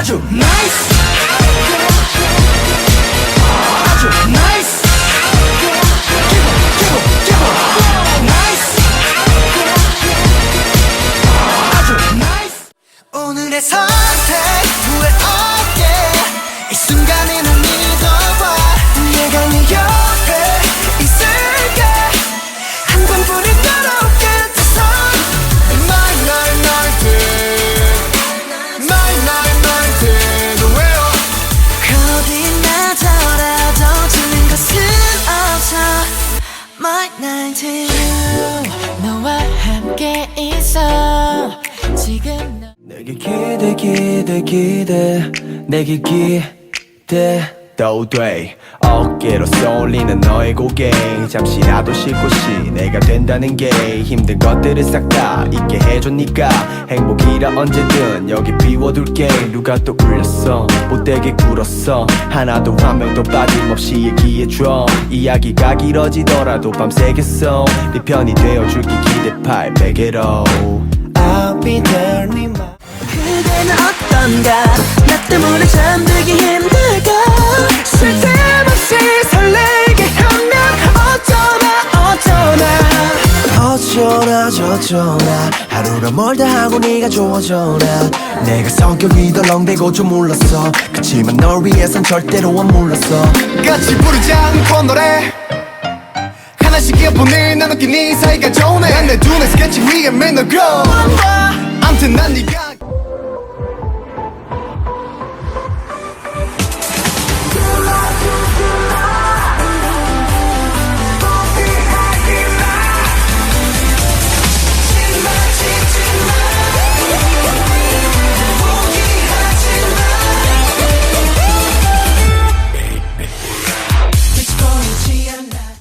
아주 nice. 아주 nice. 기분 기분 기분 nice. 아주 nice. 오늘의 선 있어. 지금 너 내게 기대 기대 기대. 내게 기대 도 돼. 어깨로 쏠리는 너의 고개. 잠시라도 쉴 곳이 내가 된다는 게 힘든 것들을 싹 다 잊게 해줬니까. 행복이라 언제든 여기 비워둘게. 누가 또 울렸어? 못되게 굴었어? 하나도 한 명도 빠짐없이 얘기해줘. 이야기가 길어지더라도 밤새겠어. 네 편이 되어줄게. 기대 팔 베개로. I'll be there 네 맘. 그대는 어떤가? 나 때문에 잠들 저쩌나? 하루가 멀다 하고 네가 좋아져 나 내가 성격이 덜렁대고 좀 몰랐어. 그치만 널 위해선 절대로 안 몰랐어. 같이 부르지 않고 노래. 하나씩 이어폰을 네 사이가 좋네. 난내 눈에 스케치 위에 맨날 grow 암튼 난 네가